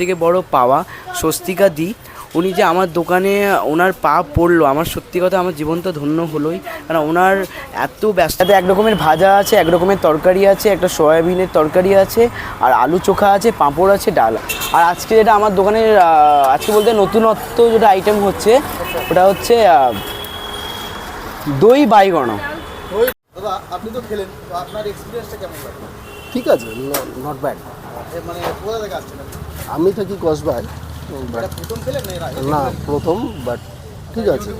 থেকে বড় পাওয়া স্বস্তিকা দি। উনি যে আমার দোকানে ওনার পা পড়ল আমার সত্যি কথা আমার জীবন তো ধন্য হলোই। কারণ ওনার এত ব্যস্ত এক রকমের ভাজা আছে এক রকমের তরকারি আছে একটা সয়াবিনের তরকারি আছে আর আলু চোখা আছে পাঁপড় আছে ডাল। আর আজকে যেটা আমার দোকানের আজকে বলতে নতুনত্ব যেটা আইটেম হচ্ছে ওটা হচ্ছে দই বাইগণ। দাদা আপনি তো খেলেন আপনার এক্সপিরিয়েন্সটা কেমন লাগল? ঠিক আছে নট ব্যাড মানে কোথা থেকে আসছেন আপনি? আমি থাকি কসবায় না প্রথম বাট ঠিক আছে।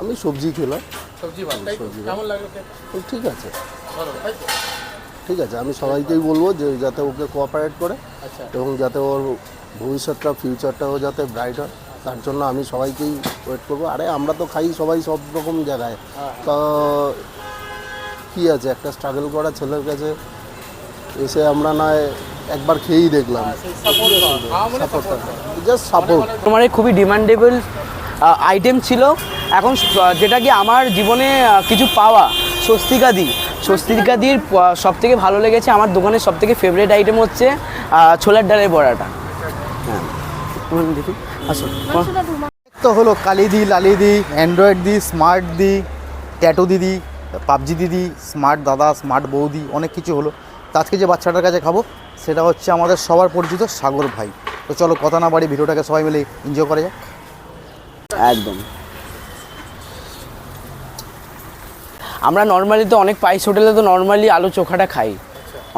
আমি সবজি খেলাম। ঠিক আছে। ঠিক আছে আমি সবাইকেই বলব যে যাতে ওকে কোঅপারেট করে আচ্ছা। এবং যাতে ওর ভবিষ্যৎটা ফিউচারটাও যাতে ব্রাইট হয় তার জন্য আমি সবাইকেই ওয়েট করব। আরে আমরা তো খাই সবাই সব রকম জায়গায়। হ্যাঁ। তো কী আছে? একটা স্ট্রাগল করা ছেলের কাছে এসে আমরা নয় একবার খেয়েই দেখলাম। সাপোর্ট খাওয়া মানে সাপোর্ট জাস্ট সাপোর্ট তোমার খুবই ডিমান্ডেবল আইটেম ছিল। এখন যেটা কি আমার জীবনে কিছু পাওয়া স্বস্তিকা দি। স্বস্তিকা দির সব থেকে ভালো লেগেছে আমার দোকানের সব থেকে ফেভারিট আইটেম হচ্ছে ছোলার ডালের বড়াটা। হ্যাঁ। দেখি? আসুন তো হলো কালি দি লালি দি অ্যান্ড্রয়েড দি স্মার্ট দি ট্যাটু দিদি পাবজি দিদি স্মার্ট দাদা স্মার্ট বৌদি অনেক কিছু হলো। তো আজকে যে বাচ্চাটার কাছে খাব সেটা হচ্ছে আমাদের সবার পরিচিত সাগর ভাই। তো চলো কথা না বাড়ি ভিডিওটাকে সবাই মিলে এনজয় করা যাক। একদম। আমরা নর্মালি তো অনেক পাইস হোটেলে তো নর্মালি আলু চোখাটা খাই।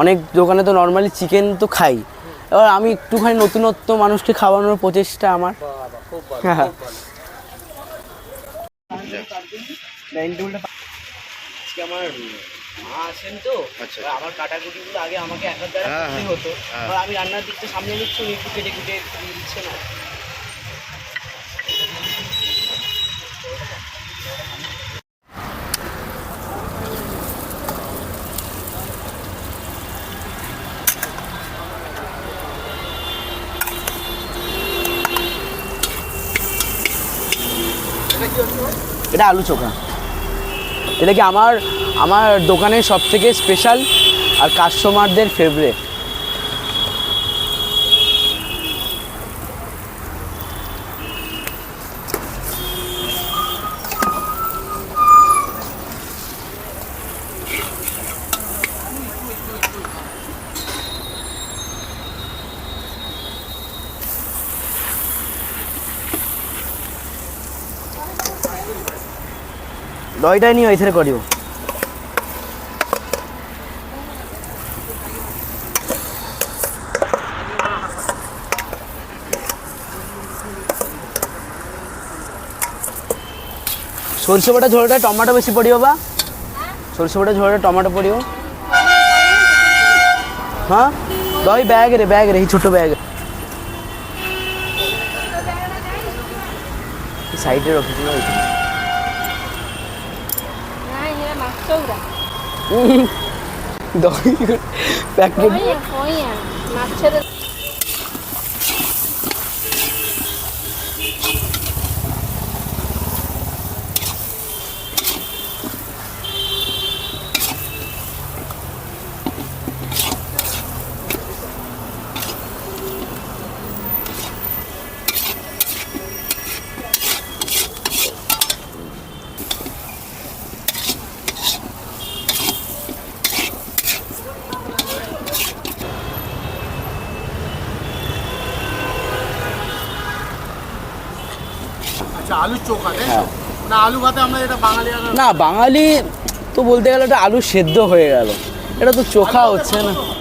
অনেক দোকানে তো নর্মালি চিকেন তো খাই। এবার আমি একটুখানি নতুনত্ব মানুষকে খাওয়ানোর প্রচেষ্টা আমার। হ্যাঁ আজকে আমার মা আছেন তো এবার আমার কাটাকুটিগুলো আগে আমাকে একার দ্বারা করতেই হতো। এবার আমি রান্নার দিকটা সামনে নিচ্ছি উনি একটু কেটে কুটে দিচ্ছে না। এটা আলু চোখা। এটা কি আমার আমার দোকানের সব থেকে স্পেশাল আর কাস্টমারদের ফেভারেট দইটাই নিয়ে এখানে করিও। সরষে বাটা ঝোলটা টমেটো বেশি পড়িও বা? সরষে বাটা ঝোলটা টমেটো পড়িও। হ্যাঁ? দই ব্যাগ রে ব্যাগ রে, এই ছোট ব্যাগ। সাইডে রখিছি না ওইখানে। নাই সেটা মাছ চৌড়া দই প্যাকেট। ওই ওই আর? মাছের আচ্ছা না আলু ভাতে বাঙালি না বাঙালি তো বলতে গেলে ওটা আলু সেদ্ধ হয়ে গেল। এটা তো চোখা হচ্ছে না। হয়।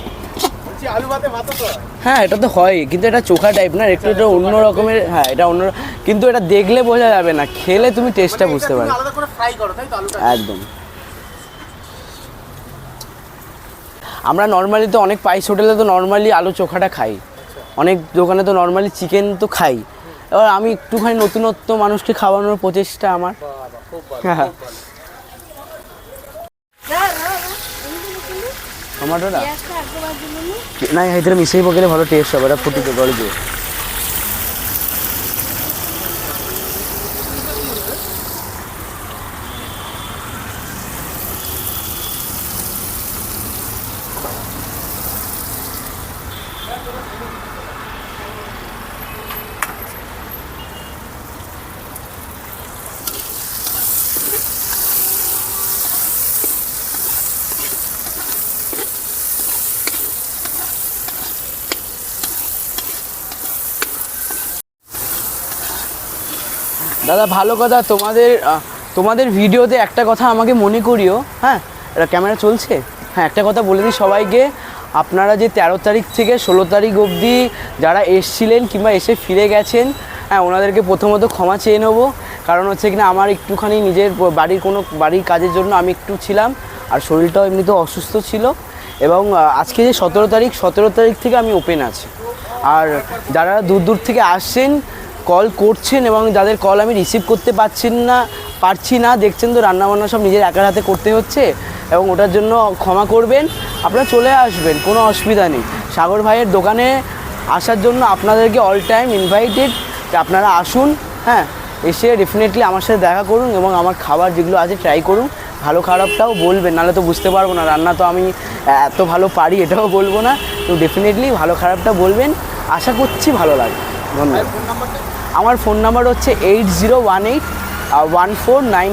হ্যাঁ এটা তো হয় কিন্তু এটা চোখা টাইপ না একটু এটা অন্য রকমের হ্যাঁ এটা অন্য কিন্তু এটা দেখলে বোঝা যাবে না খেলে তুমি টেস্টটা মানে বুঝতে এটা পারবে। আলুটা? একদম। আমরা নর্মালি তো অনেক পাইস হোটেলে তো নর্মালি আলু চোখাটা খাই। অনেক দোকানে তো নর্মালি চিকেন তো খাই। এবার আমি একটুখানি নতুনত্ব মানুষকে খাওয়ানোর প্রচেষ্টা আমার। হ্যাঁ। টমাটোটা পেঁয়াজটা একবার দিলে। না এদের মিশাই পকেলে ভালো টেস্ট হবে এটা ফুটি গড়ে দিয়ে দাদা, ভালো কথা, তোমাদের তোমাদের ভিডিওতে একটা কথা আমাকে মনে করিও। হ্যাঁ ক্যামেরা চলছে? হ্যাঁ একটা কথা বলে দিই সবাইকে। আপনারা যে তেরো তারিখ থেকে ষোলো তারিখ অবধি যারা এসছিলেন কিংবা এসে ফিরে গেছেন হ্যাঁ ওনাদেরকে প্রথমত ক্ষমা চেয়ে নেব। কারণ হচ্ছে কিনা আমার একটুখানি নিজের বাড়ির কোনো বাড়ির কাজের জন্য আমি একটু ছিলাম, আর শরীরটাও এমনিতেও অসুস্থ ছিল। এবং আজকে যে সতেরো তারিখ সতেরো তারিখ থেকে আমি ওপেন আছি। আর যারা দূর দূর থেকে আসছেন কল করছেন এবং যাদের কল আমি রিসিভ করতে পারছেন না, পারছি না, দেখছেন তো রান্নাবান্না সব নিজের একার হাতে করতে হচ্ছে এবং ওটার জন্য ক্ষমা করবেন। আপনারা চলে আসবেন, কোনো অসুবিধা নেই। সাগর ভাইয়ের দোকানে আসার জন্য আপনাদেরকে অল টাইম ইনভাইটেড আপনারা আসুন হ্যাঁ এসে ডেফিনেটলি আমার সাথে দেখা করুন এবং আমার খাবার যেগুলো আছে ট্রাই করুন। ভালো খারাপটাও বলবেন, নাহলে তো বুঝতে পারব না, রান্না তো আমি এত ভালো পারি এটাও বলব না। তো ডেফিনেটলি ভালো খারাপটা বলবেন। আশা করছি ভালো লাগবে। ধন্যবাদ। আমার ফোন নাম্বার হচ্ছে eight zero one eight one four nine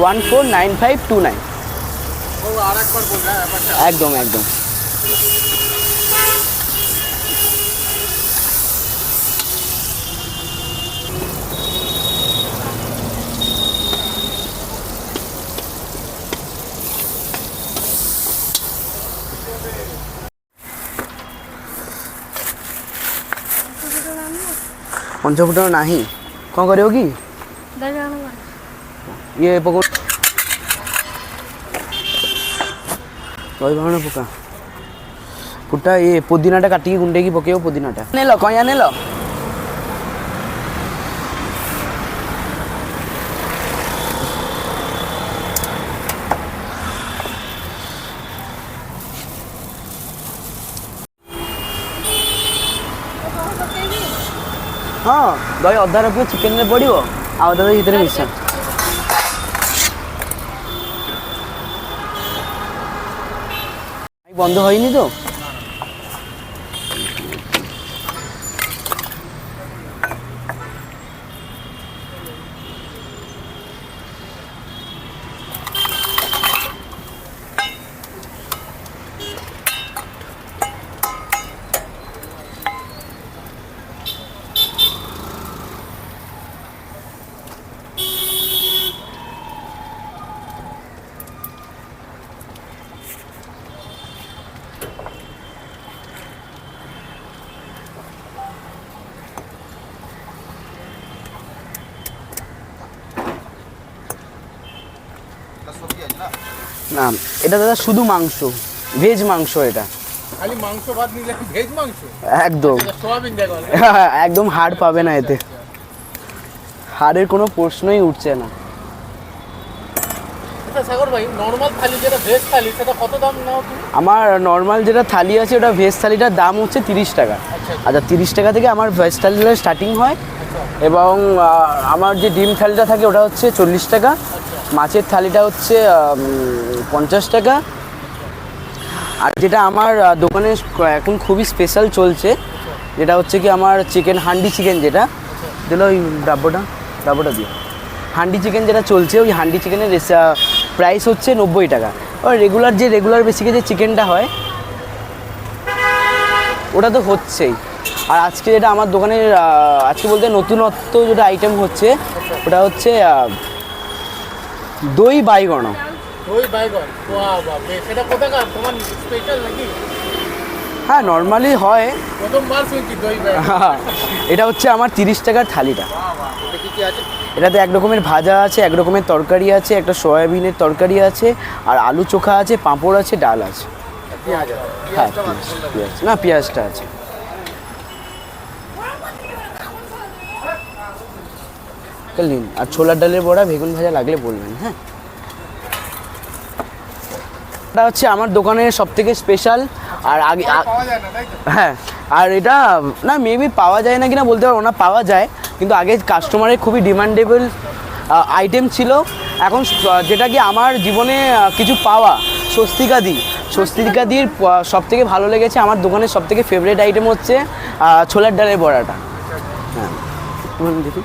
one four nine five two nine ব্যাপারটা। একদম। ପଞ୍ଚ ଫୁଟଣ ନାହିଁ କ'ଣ କରିବ କି ଇଏ ପକଉ ଦହି ବାଇଗଣ ପକା ଫୁଟା ଇଏ ପୋଦିନାଟା କାଟିକି ଗୁଣ୍ଡେଇକି ପକେଇବ ପୋଦିନାଟା ନେଲ କଇଁଆ ନେଲ ଦହି ଅଧା ରଖିବ ଚିକେନରେ ପଡ଼ିବ ଆଉ ଅଧା ଦହି ଭିତରେ ମିଶା বন্ধ হয়নি তো না এটা দাদা শুধু মাংস ভেজ মাংস এটা। খালি মাংস ভাত নিলে ভেজ মাংস? একদম। এটা সোয়াবিন একদম হাড় পাবে না এতে। হাড়ের কোনো প্রশ্নই উঠছে না। আচ্ছা সাগর ভাই নর্মাল থালি যেটা ভেজ থালি সেটা কত দাম নাও আমার নর্মাল যেটা থালি আছে ওটা ভেজ থালিটার দাম হচ্ছে তিরিশ টাকা। আচ্ছা তিরিশ টাকা থেকে আমার ভেজ থালিটা স্টার্টিং হয়। এবং আমার যে ডিম থালিটা থাকে ওটা হচ্ছে চল্লিশ টাকা। মাছের থালিটা হচ্ছে পঞ্চাশ টাকা। আর যেটা আমার দোকানে এখন খুবই স্পেশাল চলছে, যেটা হচ্ছে কি আমার চিকেন হান্ডি চিকেন যেটা। দিল ওই ডাব্বোটা ডাব্বোটা দিয়ে। হান্ডি চিকেন যেটা চলছে, ওই হান্ডি চিকেনের প্রাইস হচ্ছে নব্বই টাকা। আর রেগুলার যে রেগুলার বেসিকে যে চিকেনটা হয়, ওটা তো হচ্ছেই। আর আজকে যেটা আমার দোকানের আজকে বলতে নতুনত্ব যেটা আইটেম হচ্ছে, ওটা হচ্ছে দই বাইগণ। দই বাইগন বাহ বাহ সেটা কোথাকার? তোমার স্পেশাল নাকি? হ্যাঁ নর্মালি হয়। প্রথমবার শুনছি দই এটা হচ্ছে আমার তিরিশ টাকার থালিটা। এটাতে এক রকমের ভাজা আছে এক রকমের তরকারি আছে একটা সয়াবিনের তরকারি আছে আর আলু চোখা আছে পাঁপড় আছে ডাল আছে। হ্যাঁ না পেঁয়াজটা আছে। কাল নিন। আর ছোলার ডালের বড়া বেগুন ভাজা লাগলে বলবেন হ্যাঁ? এটা হচ্ছে আমার দোকানের সব থেকে স্পেশাল আর আগে হ্যাঁ আর এটা না মেবি পাওয়া যায় না কিনা বলতে পারব না পাওয়া যায়। কিন্তু আগে কাস্টমারের খুবই ডিমান্ডেবল আইটেম ছিল। এখন যেটা কি আমার জীবনে কিছু পাওয়া স্বস্তিকা দি। স্বস্তিকা দির সব থেকে ভালো লেগেছে আমার দোকানের সব থেকে ফেভারিট আইটেম হচ্ছে ছোলার ডালের বড়াটা। হ্যাঁ। দেখুন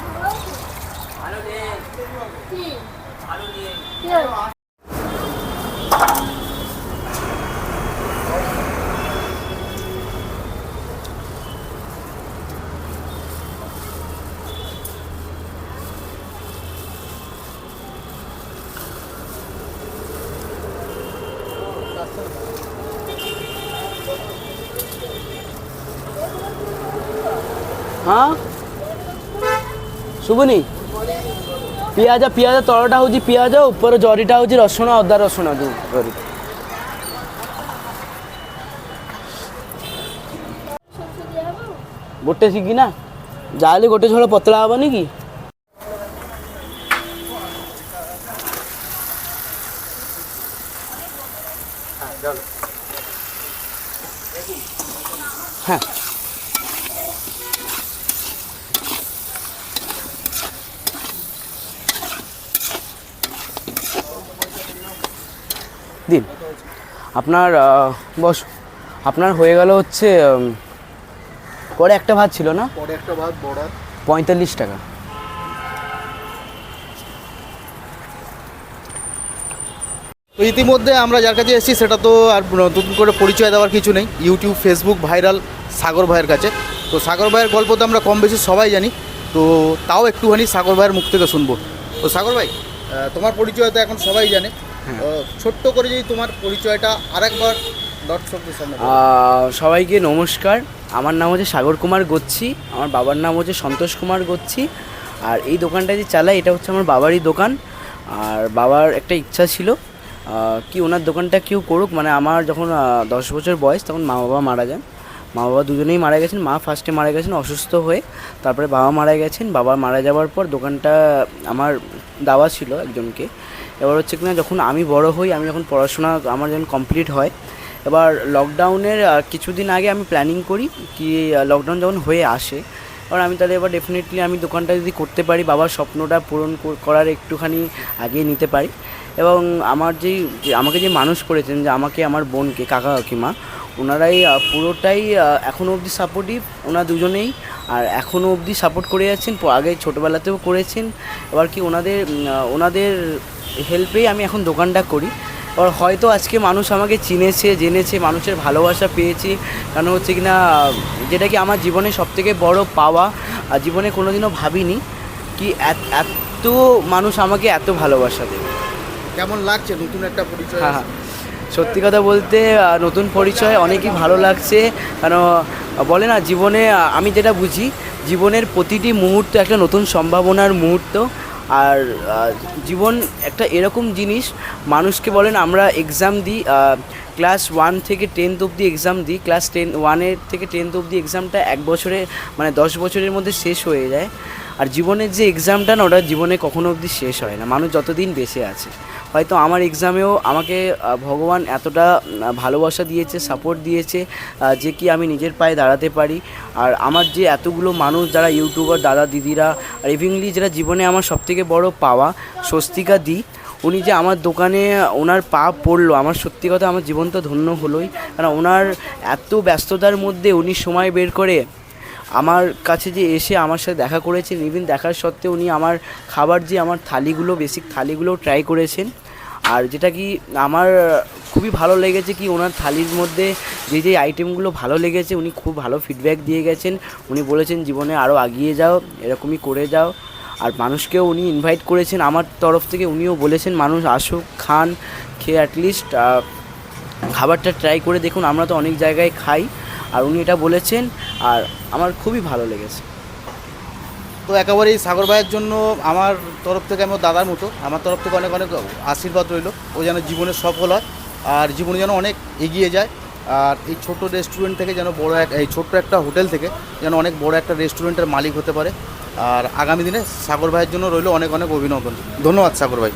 ହଁ ଶୁଭୁନି ପିଆଜ ପିଆଜ ତଳଟା ହେଉଛି ପିଆଜ ଉପର ଜରିଟା ହେଉଛି ରସୁଣ ଅଦା ରସୁଣ ଯେଉଁ ଜରି ସୋରିଷ ଦିଆହବ? ଗୋଟେ ଶିଖି ନା ଯାହାହେଲେ ଗୋଟେ ଝୋଳ ପତଳା ହବନି କି হ্যাঁ দিন। আপনার বস আপনার হয়ে গেল হচ্ছে পরে একটা ভাত ছিল না? পরে একটা ভাত বড়া পঁয়তাল্লিশ টাকা। তো ইতিমধ্যে আমরা যার কাছে এসেছি সেটা তো আর নতুন করে পরিচয় দেওয়ার কিছু নেই। ইউটিউব ফেসবুক ভাইরাল সাগর ভাইয়ের কাছে। তো সাগর ভাইয়ের গল্প তো আমরা কম বেশি সবাই জানি। তো তাও একটুখানি সাগর ভাইয়ের মুখ থেকে শুনব। তো সাগর ভাই তোমার পরিচয় তো এখন সবাই জানে। ছোট্ট করে যদি তোমার পরিচয়টা আরেকবার দর্শকদের সামনে সবাইকে নমস্কার। আমার নাম হচ্ছে সাগর কুমার গচ্ছি, আমার বাবার নাম হচ্ছে সন্তোষ কুমার গচ্ছি, আর এই দোকানটা যে চালাই এটা হচ্ছে আমার বাবারই দোকান। আর বাবার একটা ইচ্ছা ছিল কি ওনার দোকানটা কেউ করুক মানে আমার যখন দশ বছর বয়স, তখন মা বাবা মারা যান। মা বাবা দুজনেই মারা গেছেন, মা ফার্স্টে মারা গেছেন অসুস্থ হয়ে, তারপরে বাবা মারা গেছেন। বাবা মারা যাওয়ার পর দোকানটা আমার দাওয়া ছিল একজনকে। এবার হচ্ছে কিনা যখন আমি বড় হই, আমি যখন পড়াশোনা আমার যখন কমপ্লিট হয়, এবার লকডাউনের কিছুদিন আগে আমি প্ল্যানিং করি কি লকডাউন যখন হয়ে আসে, এবার আমি তাহলে এবার ডেফিনেটলি আমি দোকানটা যদি করতে পারি, বাবার স্বপ্নটা পূরণ করার একটুখানি আগিয়ে নিতে পারি। এবং আমার যেই, আমাকে যে মানুষ করেছেন, যে আমাকে, আমার বোনকে, কাকা কাকিমা, ওনারাই পুরোটাই এখনও অবধি সাপোর্টিভ ওনারা দুজনেই, আর এখনও অবধি সাপোর্ট করে যাচ্ছেন আগে ছোটোবেলাতেও করেছেন। এবার কি ওনাদের ওনাদের হেল্পেই আমি এখন দোকানটা করি। এবার হয়তো আজকে মানুষ আমাকে চিনেছে জেনেছে মানুষের ভালোবাসা পেয়েছি। কারণ হচ্ছে কি না যেটা কি আমার জীবনে সবথেকে বড় পাওয়া আর জীবনে কোনোদিনও ভাবিনি কি এত এত মানুষ আমাকে এত ভালোবাসা দেবে। কেমন লাগছে? নতুন একটা পরিচয় হ্যাঁ হ্যাঁ। সত্যি কথা বলতে নতুন পরিচয় অনেকই ভালো লাগছে। কারণ বলে না জীবনে আমি যেটা বুঝি জীবনের প্রতিটি মুহূর্ত একটা নতুন সম্ভাবনার মুহূর্ত। আর জীবন একটা এরকম জিনিস, মানুষকে বলেন আমরা এক্সাম দিই ক্লাস ওয়ান থেকে টেন্থ অবধি এক্সাম দিই ক্লাস টেন ওয়ানের থেকে টেন্থ অবধি এক্সামটা এক বছরে মানে দশ বছরের মধ্যে শেষ হয়ে যায়। আর জীবনের যে এক্সামটা না, ওটা জীবনে কখনো অবধি শেষ হয় না। মানুষ যতদিন বেঁচে আছে। হয়তো আমার এক্সামেও আমাকে ভগবান এতটা ভালোবাসা দিয়েছে সাপোর্ট দিয়েছে যে কি আমি নিজের পায়ে দাঁড়াতে পারি। আর আমার যে এতগুলো মানুষ, যারা ইউটিউবার দাদা, দিদিরা, আর ইভিংলি যেটা জীবনে আমার সবথেকে বড় পাওয়া, স্বস্তিকা দি, উনি যে আমার দোকানে, ওনার পা পড়ল, আমার সত্যি কথা, আমার জীবন তো ধন্য হলোই। কারণ ওনার এত ব্যস্ততার মধ্যে উনি সময় বের করে আমার কাছে যে এসে আমার সাথে দেখা করেছেন ইভিন দেখার সত্ত্বেও উনি আমার খাবার যে আমার থালিগুলো বেসিক থালিগুলো ট্রাই করেছেন। আর যেটা কি আমার খুবই ভালো লেগেছে কি ওনার থালির মধ্যে যে যে আইটেমগুলো ভালো লেগেছে, উনি খুব ভালো ফিডব্যাক দিয়ে গেছেন। উনি বলেছেন, জীবনে আরও এগিয়ে যাও, এরকমই করে যাও। আর মানুষকেও উনি ইনভাইট করেছেন। আমার তরফ থেকে উনিও বলেছেন, মানুষ আসুক, খান, খেয়ে অ্যাটলিস্ট খাবারটা ট্রাই করে দেখুন। আমরা তো অনেক জায়গায় খাই। আর উনি এটা বলেছেন আর আমার খুবই ভালো লেগেছে। তো একেবারেই সাগর ভাইয়ের জন্য আমার তরফ থেকে আমি দাদার মতো, আমার তরফ থেকে অনেক অনেক আশীর্বাদ রইল। ও যেন জীবনে সফল হয় আর জীবনে যেন অনেক এগিয়ে যায় আর এই ছোট রেস্টুরেন্ট থেকে যেন বড় এক এই ছোট্ট একটা হোটেল থেকে যেন অনেক বড় একটা রেস্টুরেন্টের মালিক হতে পারে। আর আগামী দিনে সাগর ভাইয়ের জন্য রইল অনেক অনেক অভিনন্দন। ধন্যবাদ সাগর ভাই।